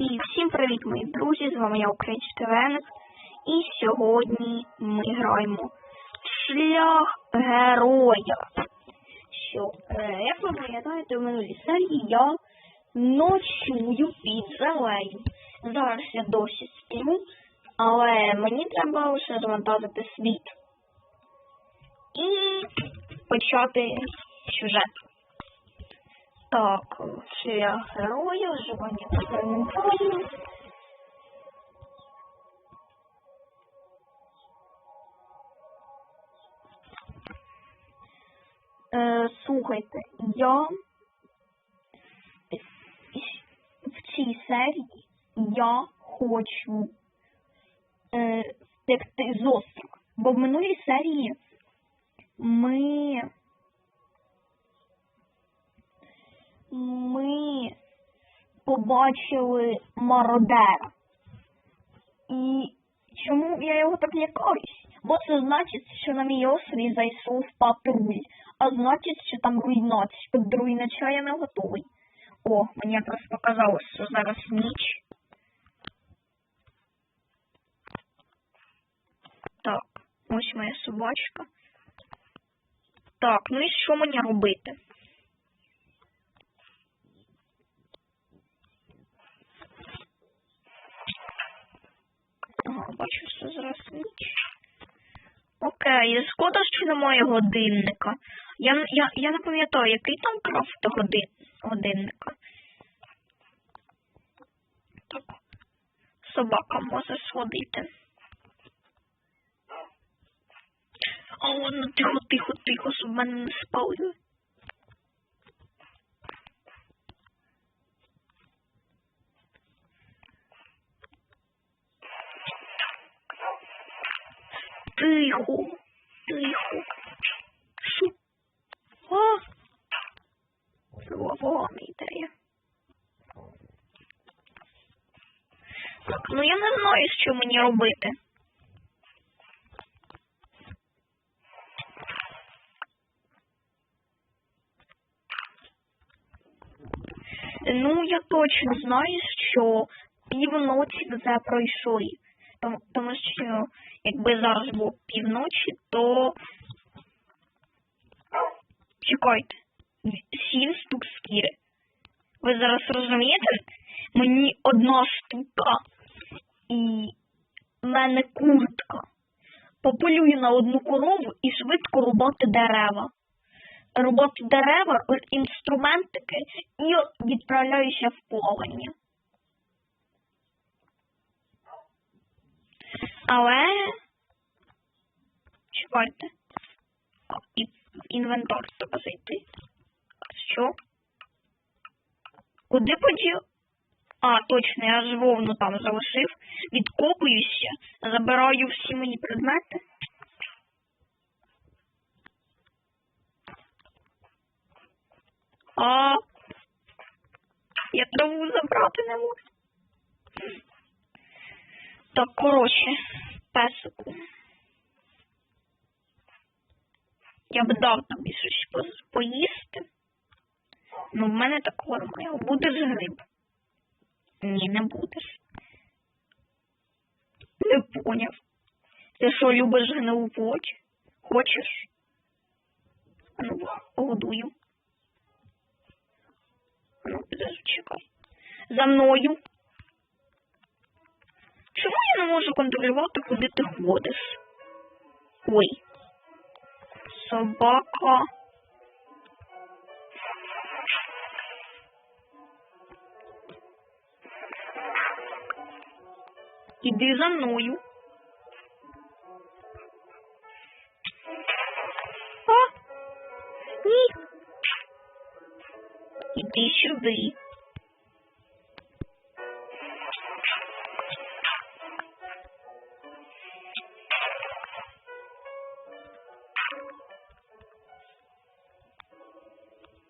І всім привіт, мої друзі! З вами я Український Веник. І сьогодні ми граємо шлях героя. Що, е, як ви пам'ятаєте, в минулій серії я ночую під землею. Зараз я досі сплю, але мені треба лише завантажити світ. І почати сюжет. Так, шлях героя, вживання експериментую. Е, слухайте, я в цій серії я хочу е, втекти з острова. Бо в минулій серії ми ми побачили мародера. І чому я його так лякаюсь? Бо це значить, що на мій острів зайшов патруль, а значить, що там руйнація. До руйнача я не готовий. О, мені якраз показалось, що зараз ніч. Так, ось моя собачка. Так, ну і що мені робити? Бачу, що зараз ніч. Окей, шкода, що немає годинника. Я, я, я не пам'ятаю, який там крафт годин, годинника. Так. Собака може сходити. А ладно, тихо, тихо, тихо, щоб мене не спалили. Тихо, тихо. Шо? А? Погана ідея. Так, ну я не знаю, що мені робити. Ну, я точно знаю, що півночі вже пройшли. Тому, тому що якби зараз було півночі, то чекайте, сім штук скіри. Ви зараз розумієте? Мені одна штука і в мене куртка. Пополюю на одну корову і швидко рубати дерева. Рубати дерева, інструментики і відправляюся в плавання. Але чекайте. І в інвентар треба зайти. Що? Куди поділ? А, точно, я ж вовну там залишив. Відкопуюся, забираю всі мої предмети. А я траву забрати не можу. Так, коротше, песику. Я б дав тобі щось поїсти. Ну, в мене такого немає. Будеш гриб? Ні, не будеш. Не поняв. Ти що, любиш гнилу плоть? Хочеш? Ну, погодую. Ну, чекай. За мною. Чому я не можу контролювати, куди ти ходиш? Ой. Собака. Іди за мною. А? Ні. Іди сюди.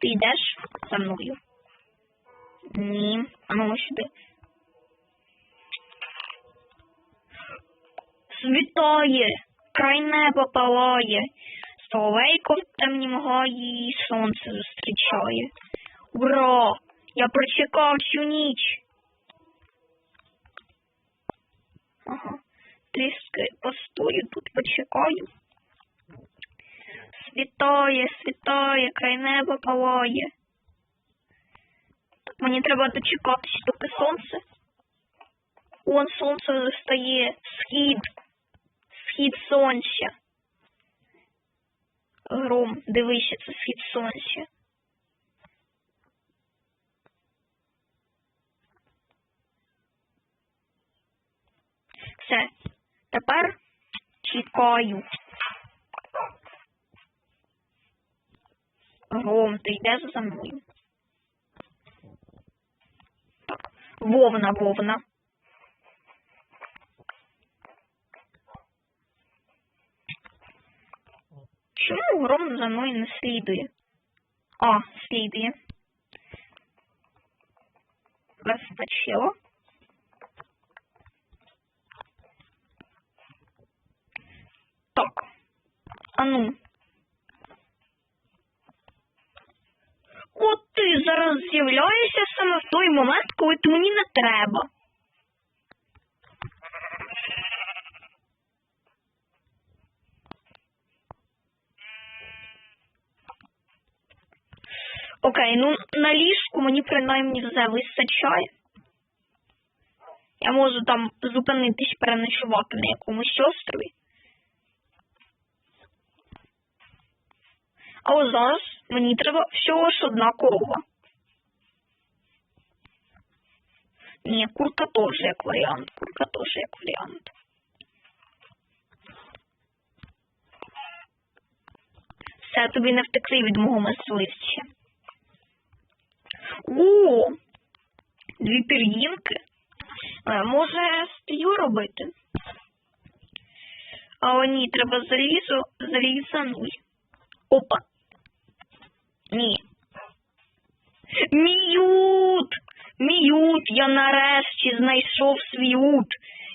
Ти йдеш за мною? Ні, а ну сюди. Світає, край неба палає, соловейко в темні мгаї сонце зустрічає. Ура! Я прочекав цю ніч. Ага. Трішки постою тут, почекаю. Світає, світає, край неба палає. Так, мені треба дочекатись, доки сонце. Вон сонце вже стає. Схід. Схід сонця. Гром, дивися, це схід сонця. Все. Тепер чекаю. Гром, ти йдеш за мною. Так. Вовна, вовна. Чому гром за мною не слідує? А, слідує. Вистачило. Так. А ну. От ти зараз з'являєшся саме в той момент, коли ти мені не треба. Окей, ну на ліжку мені принаймні все вистачає. Я можу там зупинитись переночувати на якомусь острові. А ось зараз мені треба всього ж одна корова. Ні, курка теж як варіант. Курка теж як варіант. Все, тобі не втекли від мого мисливця. О! Дві пір'їнки. Може, стію робити? Але ні, треба залізо, залізануй. Опа. Ні. Міют! Міют! Я нарешті знайшов свій ут.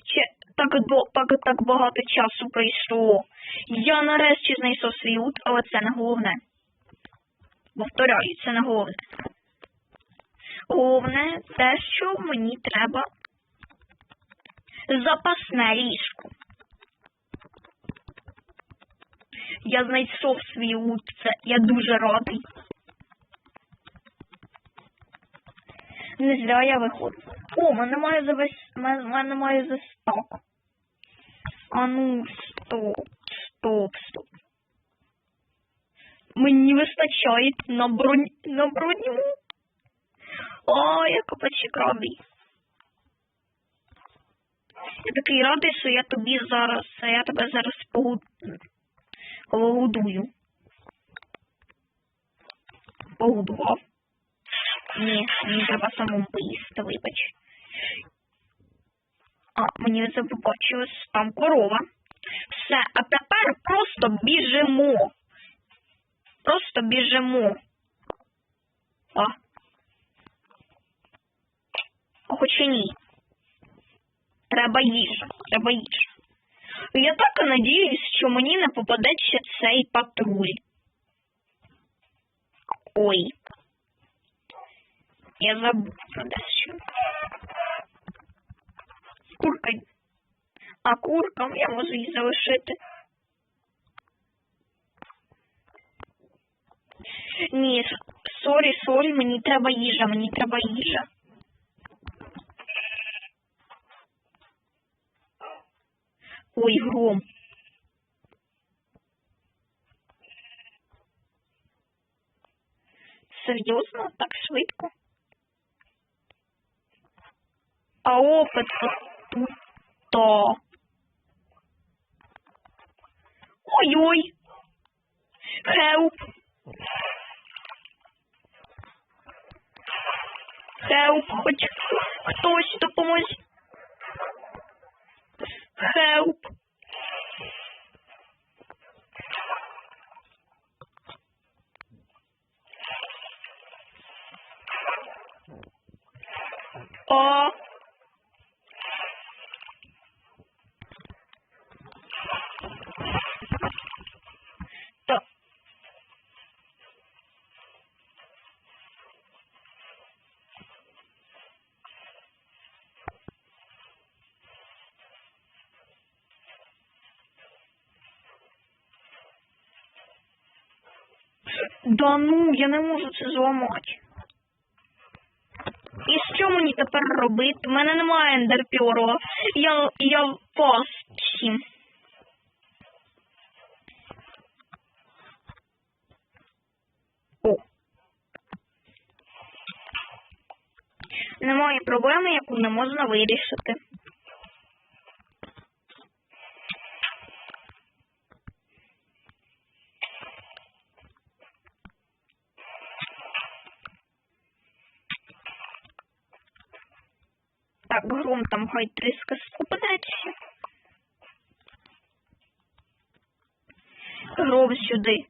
Ще так, так, так багато часу пройшло. Я нарешті знайшов свій ут, але це не головне. Повторяю, це не головне. Головне те, що мені треба запасне ліжко. Я знайшов свій лут, я дуже радий. Не зря я виходжу. О, мене має за весь. Мене, має за стак. А ну, стоп, стоп, стоп. Мені вистачає на бронь на броню. О, я копачик радий. Я такий радий, що я тобі зараз, я тебе зараз погодую. Погодував. Ні, мені треба самому поїсти, вибач. А, мені це там корова. Все, а тепер просто біжимо. Просто біжимо. А. А Хоча ні. Треба їжа, треба їжа. Я так і надіюсь, що мені не попадеться цей патруль. Ой. Я забув про дещо. Курка. А куркам я можу її залишити. Ні, с- сорі, сорі, мені треба їжа, мені треба їжа. Ой, гром. Серйозно? Так швидко? А опит тут. то. Ой-ой. Хелп. Хелп, хоч хтось допоможе. Хелп. О. То. Да ну, я не можу це зламати. І що мені тепер робити? У мене немає ендерпіору. Я, я пас всім. Немає проблеми, яку не можна вирішити. Там хай тріска скупнеться. Гром сюди.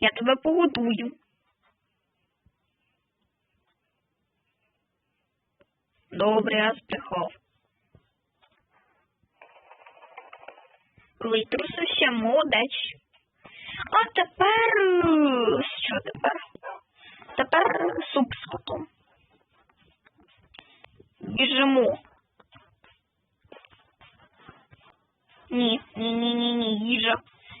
Я тебе погодую. Добре, я збрехав. Витрусився, молодець. А тепер. Що тепер? Тепер суп з котом. Біжимо. Ні, ні, ні, ні, ні, їжа.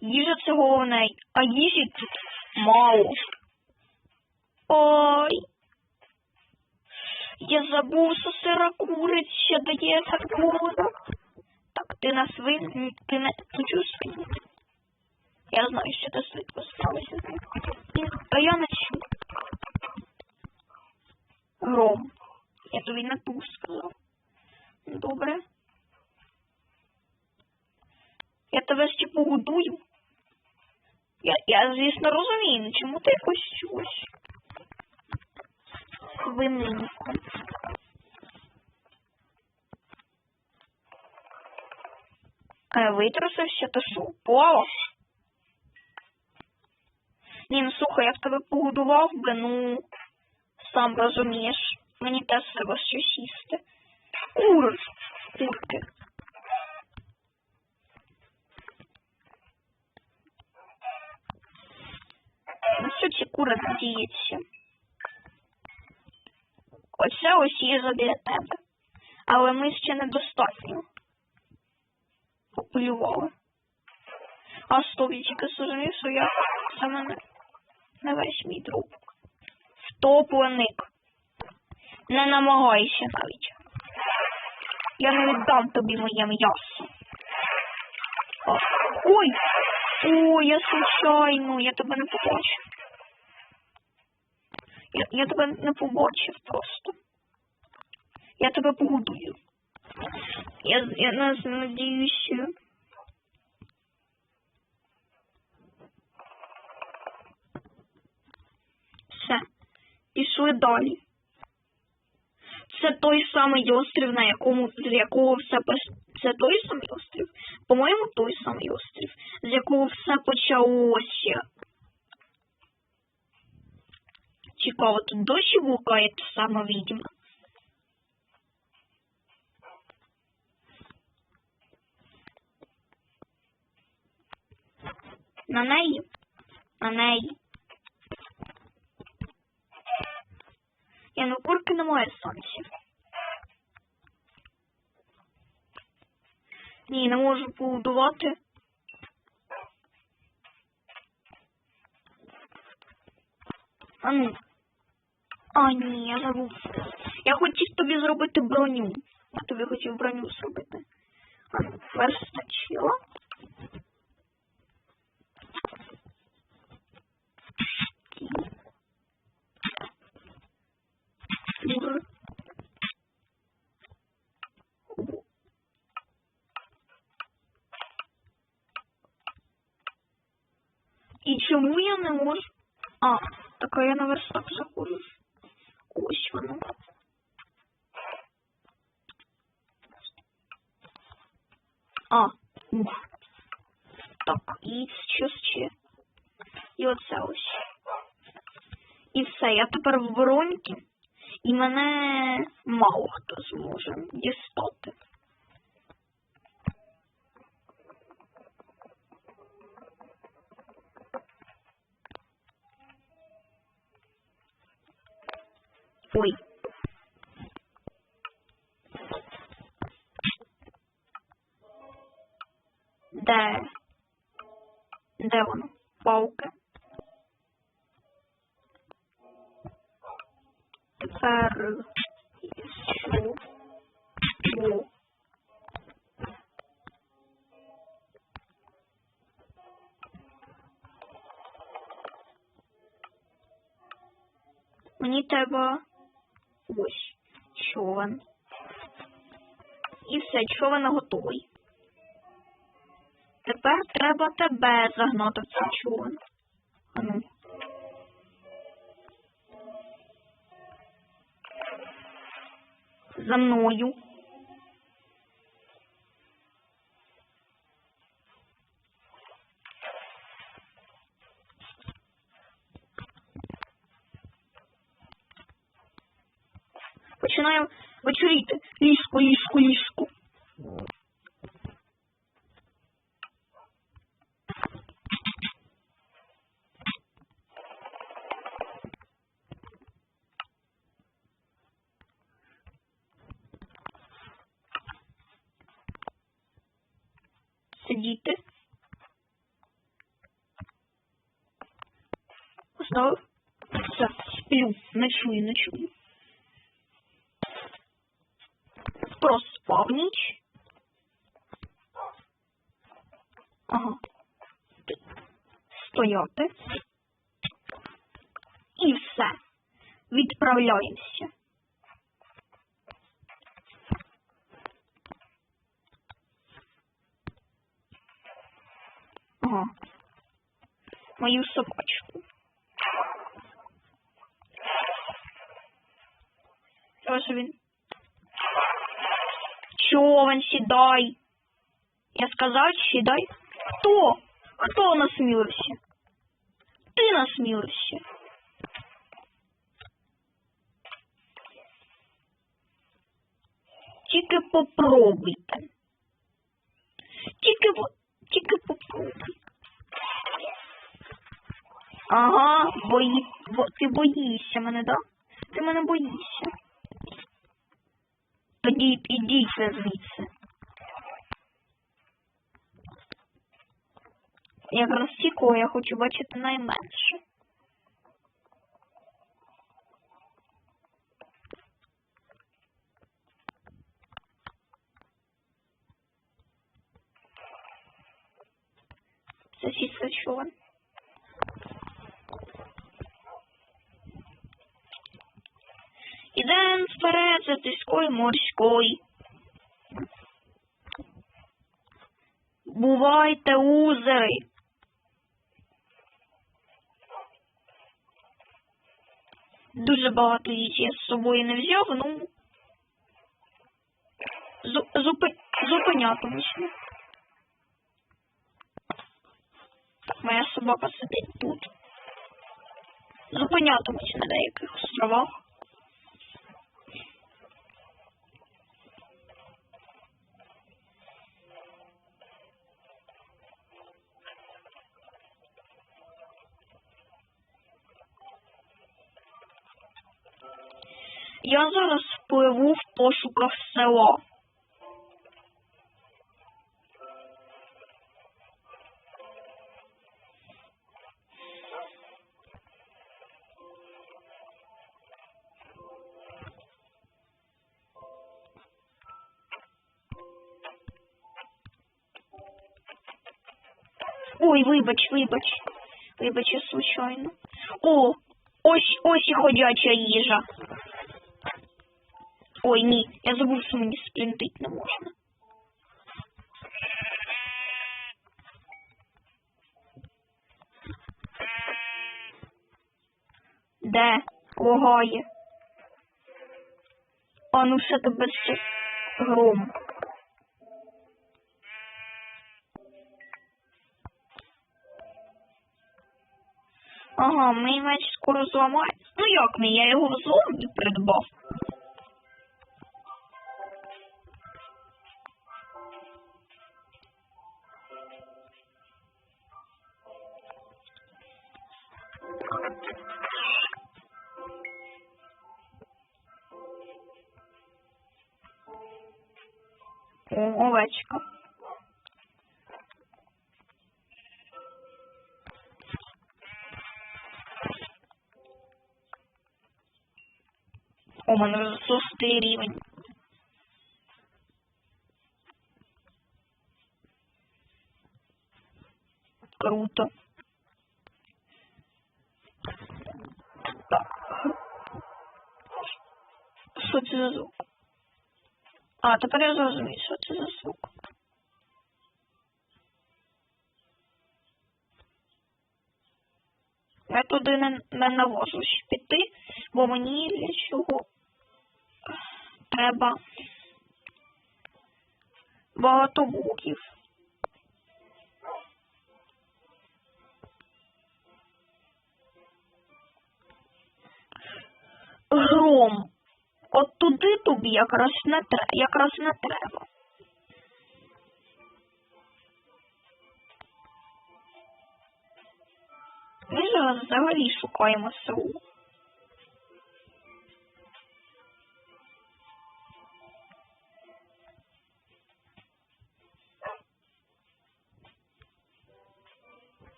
Їжа це головне, а їжі тут мало. Ой. Я забув, що сира куриця дає так голода. Так, ти на свин... ти не почув свин. Я знаю, що ти з ним. А я начну. Гром. Я тобі не ту сказав. Добре. Я тебе ще погодую. Я, я, звісно, розумію, ну чому ти якось щось? Свининку. Е, витрусився, то що, упало? Ні, ну слухай, я в тебе погодував би, ну, сам розумієш. Мені теж треба щось їсти. Кур, курки. Ну що ці кури надіється? Оце ось їжа для тебе. Але ми ще недостатньо пополювали. А тільки зрозумів, що я саме не, не весь мій труп. Втопленик. Не намагайся навіть. Я не віддам тобі моє м'ясо. Ой! Ой, я случайно, я тебе не побачив. Я, я тебе не побачив просто. Я тебе погодую. Я, я нас надіюся. Все. Пішли далі. Це той самий острів, на якому з якого все це той самий острів. По-моєму, той самий острів, з якого все почалося. Цікаво, тут досі блукає та сама відьма. На неї. На неї. Я ну курки немає сонця. Ні, не можу побудувати. А ну. А, ні, я забув. Я хотів тобі зробити броню. Я тобі хотів броню зробити. А ну, верстачила. Добре. І чому я не можу? А, так я на верстак заходжу. Ось воно. А, ух. Так, і що ще? І оце ось. І все, я тепер в броньці, і мене мало хто зможе дістати. Ой. Де? Де воно? Перейшов. Мені треба ось човен. І все, човен готовий. Тепер треба тебе загнати в цей човен. За мною. Починаю вечоріти. Ліску, ліску, ліску. Ночую. Проспав ніч. Ага. Стояти. І все. Відправляємося. Ага. Мою собачку. Ось він. Човен, сідай. Я сказав, сідай. Хто? Хто насмілився? Ти насмілився. Тільки попробуйте. Тільки, тільки попробуй. Ага, бої... бо... ти боїшся мене, да? Ти мене боїшся. Тоді ідіть звідси. Якраз ті, я хочу бачити найменше. Сосиска човен. Ідем вперед за тискою морською. Бувайте узери. Дуже багато їжі я з собою не взяв, ну зу- зупи... зупинятимусь. Так, моя собака сидить тут. Зупинятимусь на деяких островах. Я зараз впливу в пошуках села. Ой, вибач, вибач. Вибач, я случайно. О, ось ось і ходяча їжа. Ой, ні, я забув, що мені спринтить не можна. Де? Лагає. А ну все тебе ще гром. Ага, мій меч скоро зламається. Ну як мій, я його в зломі придбав. Овечка. О, мене вже шостий рівень. Круто. Так. Що це за звук? А, тепер я зрозумів, що це за звук. Я туди не, не навожусь піти, бо мені для цього треба багато буків. Гром. От туди тобі якраз не треба, якраз не треба. Ми зараз взагалі шукаємо СУ.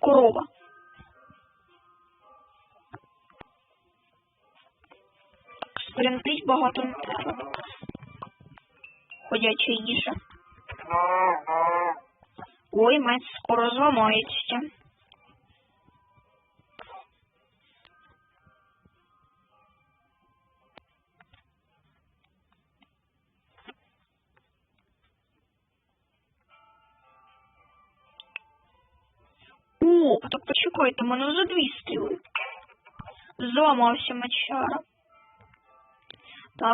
Корова. Спринтить багато не треба. Ходяча. Ой, мать скоро зламається.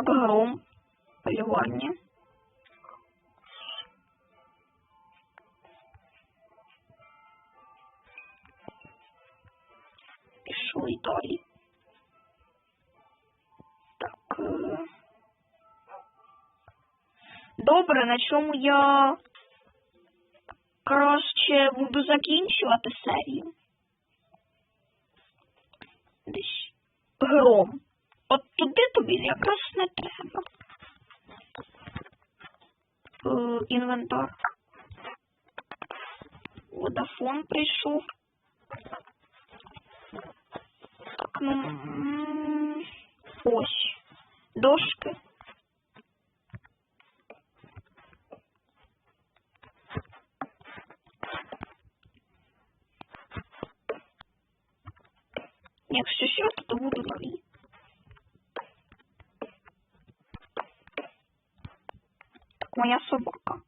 Гром. Полювання. Пішли далі. Так. е. Добре, на чому я краще буду закінчувати серію. Десь гром. От туди тобі якраз не треба. Е, інвентар. Водафон прийшов. Так, ну. м, Ось. Дошки. Якщо що, то буду нові. Так, моя собака.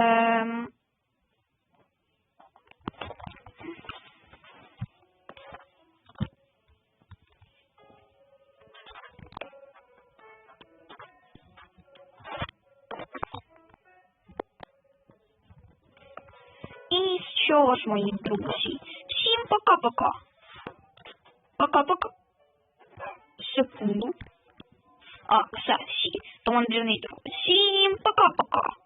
Ем... І що ж, мої друзі? Всім пока-пока. Пока-пока. Секунду. А, все, всі. То мандрівний друг. Всім пока-пока.